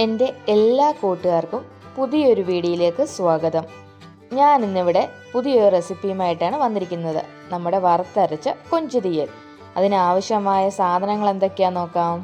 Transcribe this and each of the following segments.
എന്റെ എല്ലാ കൂട്ടുകാർക്കും പുതിയൊരു വീഡിയോയിലേക്ക് സ്വാഗതം. ഞാൻ ഇന്നിവിടെ പുതിയൊരു റെസിപ്പിയുമായിട്ടാണ് വന്നിരിക്കുന്നത്. നമ്മുടെ വറുത്തരച്ച കൊഞ്ചുതീയൽ അതിനാവശ്യമായ സാധനങ്ങൾ എന്തൊക്കെയാണെന്ന് നോക്കാം?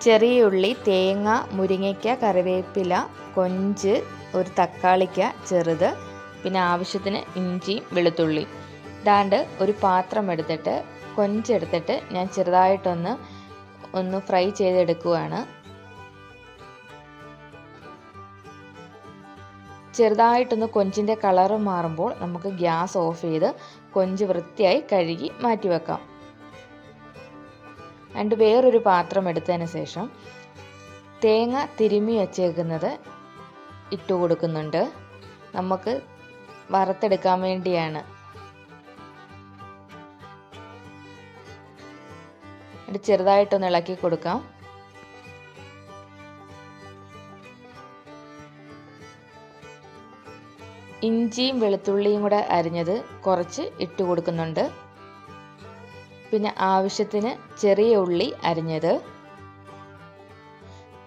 ചെറിയ ഉള്ളി തേങ്ങ മുരിങ്ങയ്ക്ക കറിവേപ്പില കൊഞ്ച് ഒരു തക്കാളിക്ക ചെറുത് പിന്നെ ആവശ്യത്തിന് ഇഞ്ചിയും വെളുത്തുള്ളിയും ഇതാണ്ട് ഒരു പാത്രം എടുത്തിട്ട് കൊഞ്ചെടുത്തിട്ട് ഞാൻ ചെറുതായിട്ടൊന്ന് ഒന്ന് ഫ്രൈ ചെയ്തെടുക്കുവാണ്. ചെറുതായിട്ടൊന്ന് കൊഞ്ചിന്റെ കളറ് മാറുമ്പോൾ നമുക്ക് ഗ്യാസ് ഓഫ് ചെയ്ത് കൊഞ്ച് വൃത്തിയായി കഴുകി മാറ്റി വെക്കാം രണ്ട് വേറൊരു പാത്രം എടുത്തതിന് ശേഷം തേങ്ങ തിരുമ്മി വച്ചേക്കുന്നത് ഇട്ട് കൊടുക്കുന്നുണ്ട്. നമുക്ക് വറുത്തെടുക്കാൻ വേണ്ടിയാണ്. ചെറുതായിട്ടൊന്ന് ഇളക്കി കൊടുക്കാം. ഇഞ്ചിയും വെളുത്തുള്ളിയും കൂടെ അരിഞ്ഞത് കുറച്ച് ഇട്ട് കൊടുക്കുന്നുണ്ട്. പിന്നെ ആവശ്യത്തിന് ചെറിയ ഉള്ളി അരിഞ്ഞത്.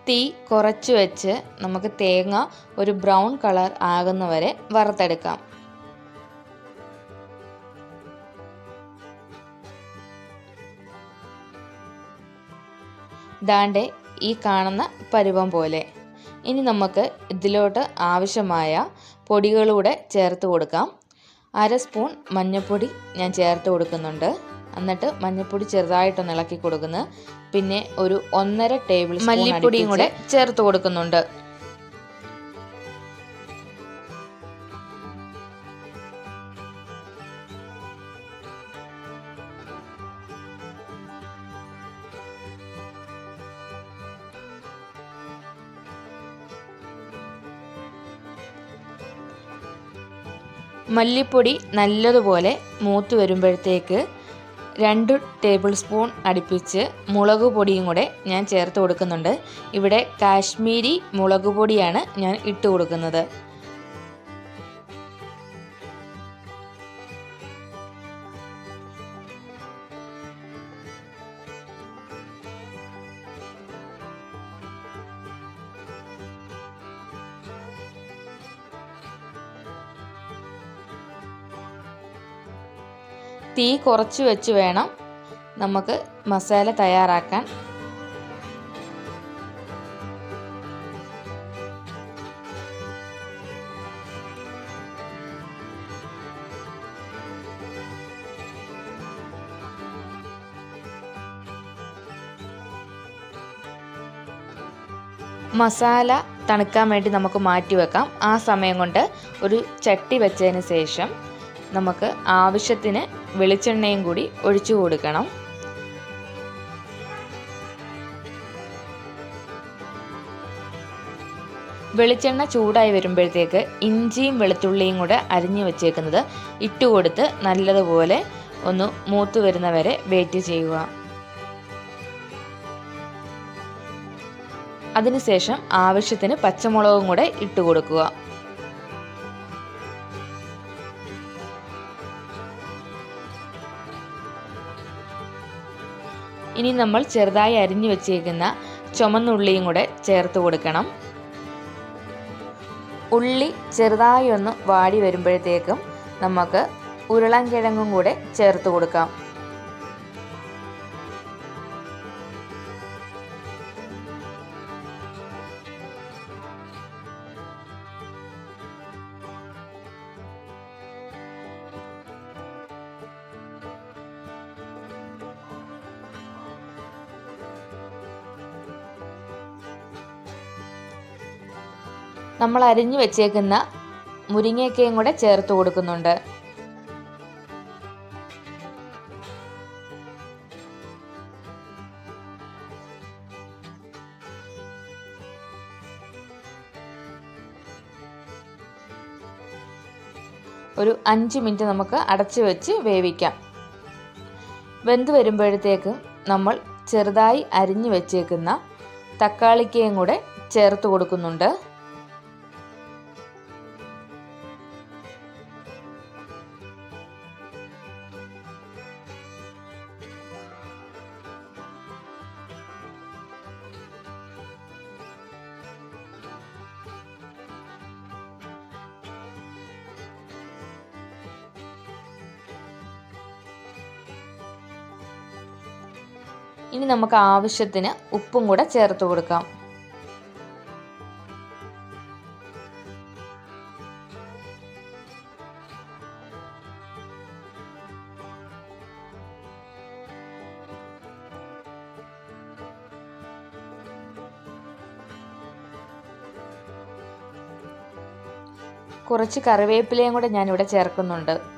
തീ കുറച്ച് വെച്ച് നമുക്ക് തേങ്ങ ഒരു ബ്രൗൺ കളർ ആകുന്നവരെ വറുത്തെടുക്കാം. ദാണ്ടെ ഈ കാണുന്ന പരുവം പോലെ. ഇനി നമുക്ക് ഇതിലോട്ട് ആവശ്യമായ പൊടികളൂടെ ചേർത്ത് കൊടുക്കാം. അര സ്പൂൺ മഞ്ഞൾപ്പൊടി ഞാൻ ചേർത്ത് കൊടുക്കുന്നുണ്ട്. എന്നിട്ട് മഞ്ഞൾപ്പൊടി ചെറുതായിട്ടൊന്ന് ഇളക്കി കൊടുക്കുന്നു. പിന്നെ ഒരു ഒന്നര ടേബിൾ സ്പൂൺ മല്ലിപ്പൊടിയും കൂടെ ചേർത്ത് കൊടുക്കുന്നുണ്ട്. മല്ലിപ്പൊടി നല്ലതുപോലെ മൂത്ത് വരുമ്പോഴത്തേക്ക് രണ്ട് ടേബിൾ സ്പൂൺ അടുപ്പിച്ച് മുളക് പൊടിയും കൂടെ ഞാൻ ചേർത്ത് കൊടുക്കുന്നുണ്ട്. ഇവിടെ കാശ്മീരി മുളക് പൊടിയാണ് ഞാൻ ഇട്ട് കൊടുക്കുന്നത്. തീ കുറച്ച് വെച്ച് വേണം നമുക്ക് മസാല തയ്യാറാക്കാൻ. മസാല തണുക്കാൻ വേണ്ടി നമുക്ക് മാറ്റി വെക്കാം. ആ സമയം കൊണ്ട് ഒരു ചട്ടി വെച്ചതിന് ശേഷം നമുക്ക് ആവശ്യത്തിന് വെളിച്ചെണ്ണയും കൂടി ഒഴിച്ചു കൊടുക്കണം. വെളിച്ചെണ്ണ ചൂടായി വരുമ്പോഴത്തേക്ക് ഇഞ്ചിയും വെളുത്തുള്ളിയും കൂടെ അരിഞ്ഞു വെച്ചേക്കുന്നത് ഇട്ടുകൊടുത്ത് നല്ലതുപോലെ ഒന്ന് മൂത്ത് വരുന്നവരെ വെയിറ്റ് ചെയ്യുക. അതിനുശേഷം ആവശ്യത്തിന് പച്ചമുളകും കൂടെ ഇട്ട് കൊടുക്കുക. ഇനി നമ്മൾ ചെറുതായി അരിഞ്ഞു വെച്ചേക്കുന്ന ചുമന്നുള്ളിയും കൂടെ ചേർത്ത് കൊടുക്കണം. ഉള്ളി ചെറുതായി ഒന്ന് വാടി വരുമ്പോഴത്തേക്കും നമുക്ക് ഉരുളൻ കിഴങ്ങും കൂടെ ചേർത്ത് കൊടുക്കാം. നമ്മൾ അരിഞ്ഞു വെച്ചേക്കുന്ന മുരിങ്ങയ്ക്കയും കൂടെ ചേർത്ത് കൊടുക്കുന്നുണ്ട്. ഒരു അഞ്ച് മിനിറ്റ് നമുക്ക് അടച്ചു വെച്ച് വേവിക്കാം. വെന്ത് വരുമ്പോഴത്തേക്കും നമ്മൾ ചെറുതായി അരിഞ്ഞു വെച്ചേക്കുന്ന തക്കാളിക്കയും കൂടെ ചേർത്ത് കൊടുക്കുന്നുണ്ട്. ഇനി നമുക്ക് ആവശ്യത്തിന് ഉപ്പും കൂടെ ചേർത്ത് കൊടുക്കാം. കുറച്ച് കറിവേപ്പിലയും കൂടെ ഞാനിവിടെ ചേർക്കുന്നുണ്ട്.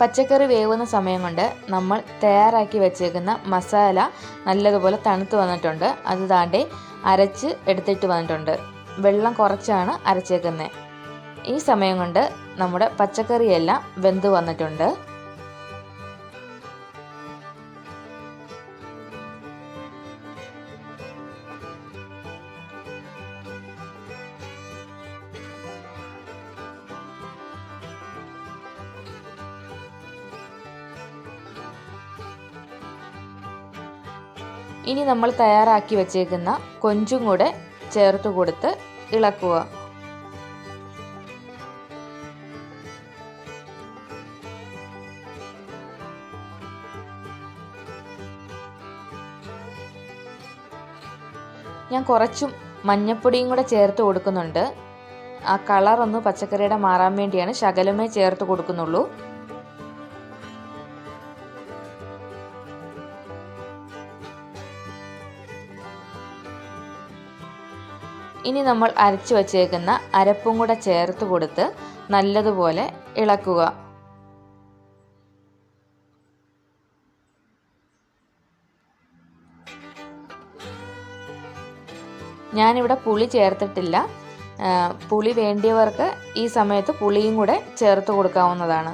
പച്ചക്കറി വേവുന്ന സമയം കൊണ്ട് നമ്മൾ തയ്യാറാക്കി വെച്ചേക്കുന്ന മസാല നല്ലതുപോലെ തണുത്ത് വന്നിട്ടുണ്ട്. അത് താണ്ടി അരച്ച് എടുത്തിട്ട് വന്നിട്ടുണ്ട്. വെള്ളം കുറച്ചാണ് അരച്ചേക്കുന്നത് ഈ സമയം കൊണ്ട് നമ്മുടെ പച്ചക്കറിയെല്ലാം വെന്ത് വന്നിട്ടുണ്ട്. ഇനി നമ്മൾ തയ്യാറാക്കി വച്ചേക്കുന്ന കൊഞ്ചും കൂടെ ചേർത്ത് കൊടുത്ത് ഇളക്കുക. ഞാൻ കുറച്ചും മഞ്ഞപ്പൊടിയും കൂടെ ചേർത്ത് കൊടുക്കുന്നുണ്ട്. ആ കളറൊന്ന് പച്ചക്കറിയുടെ മാറാൻ വേണ്ടിയാണ് ശകലമേ ചേർത്ത് കൊടുക്കുന്നുള്ളൂ. ഇനി നമ്മൾ അരച്ചു വച്ചേക്കുന്ന അരപ്പും കൂടെ ചേർത്ത് കൊടുത്ത് നല്ലതുപോലെ ഇളക്കുക. ഞാനിവിടെ പുളി ചേർത്തിട്ടില്ല. പുളി വേണ്ടിയവർക്ക് ഈ സമയത്ത് പുളിയും കൂടെ ചേർത്ത് കൊടുക്കാവുന്നതാണ്.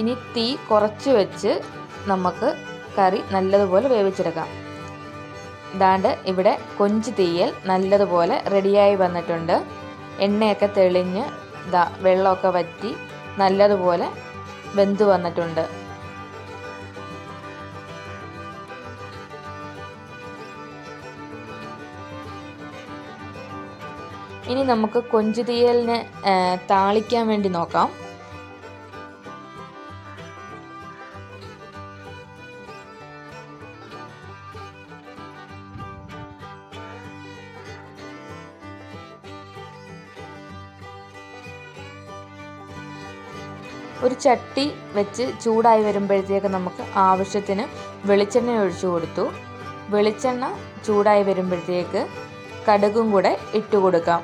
ഇനി തീ കുറച്ച് വെച്ച് നമുക്ക് കറി നല്ലതുപോലെ വേവിച്ചെടുക്കാം. ഇതാണ്ട് ഇവിടെ കൊഞ്ച് തീയൽ നല്ലതുപോലെ റെഡിയായി വന്നിട്ടുണ്ട്. എണ്ണയൊക്കെ തെളിഞ്ഞ് ഇതാ വെള്ളമൊക്കെ വറ്റി നല്ലതുപോലെ വെന്ത് വന്നിട്ടുണ്ട്. ഇനി നമുക്ക് കൊഞ്ച് തീയലിന് താളിക്കാൻ വേണ്ടി നോക്കാം. ചട്ടി വെച്ച് ചൂടായി വരുമ്പോഴത്തേക്ക് നമുക്ക് ആവശ്യത്തിന് വെളിച്ചെണ്ണ ഒഴിച്ചു കൊടുത്തു. വെളിച്ചെണ്ണ ചൂടായി വരുമ്പോഴത്തേക്ക് കടുകും കൂടെ ഇട്ട് കൊടുക്കാം.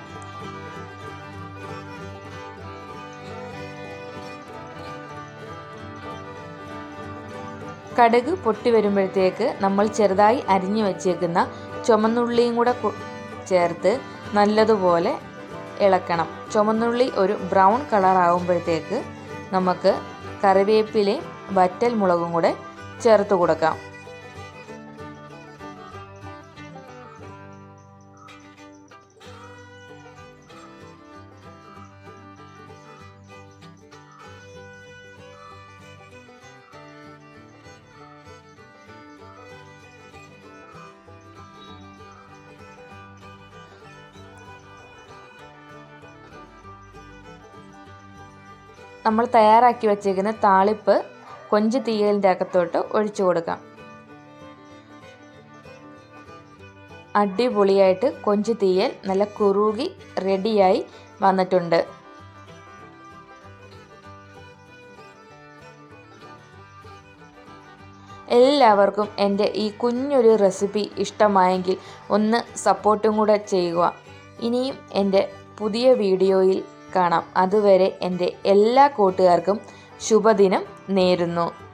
കടുക് പൊട്ടി വരുമ്പോഴത്തേക്ക് നമ്മൾ ചെറുതായി അരിഞ്ഞു വെച്ചേക്കുന്ന ചുമന്നുള്ളിയും കൂടെ ചേർത്ത് നല്ലതുപോലെ ഇളക്കണം. ചുമന്നുള്ളി ഒരു ബ്രൗൺ കളർ ആകുമ്പോഴത്തേക്ക് നമുക്ക് കറിവേപ്പിലയും വറ്റൽ മുളകും കൂടെ ചേർത്ത് കൊടുക്കാം. നമ്മൾ തയ്യാറാക്കി വെച്ചേക്കുന്ന താളിപ്പ് കൊഞ്ച് തീയലിന്റെ അകത്തോട്ട് ഒഴിച്ചു കൊടുക്കാം. അടിപൊളിയായിട്ട് കൊഞ്ച് തീയൽ നല്ല കുറുകി റെഡിയായി വന്നിട്ടുണ്ട്. എല്ലാവർക്കും എന്റെ ഈ കുഞ്ഞൊരു റെസിപ്പി ഇഷ്ടമായെങ്കിൽ ഒന്ന് സപ്പോർട്ടും കൂടെ ചെയ്യുക. ഇനിയും എന്റെ പുതിയ വീഡിയോയിൽ കാണാം. അതുവരെ എന്റെ എല്ലാ കൂട്ടുകാർക്കും ശുഭദിനം നേരുന്നു.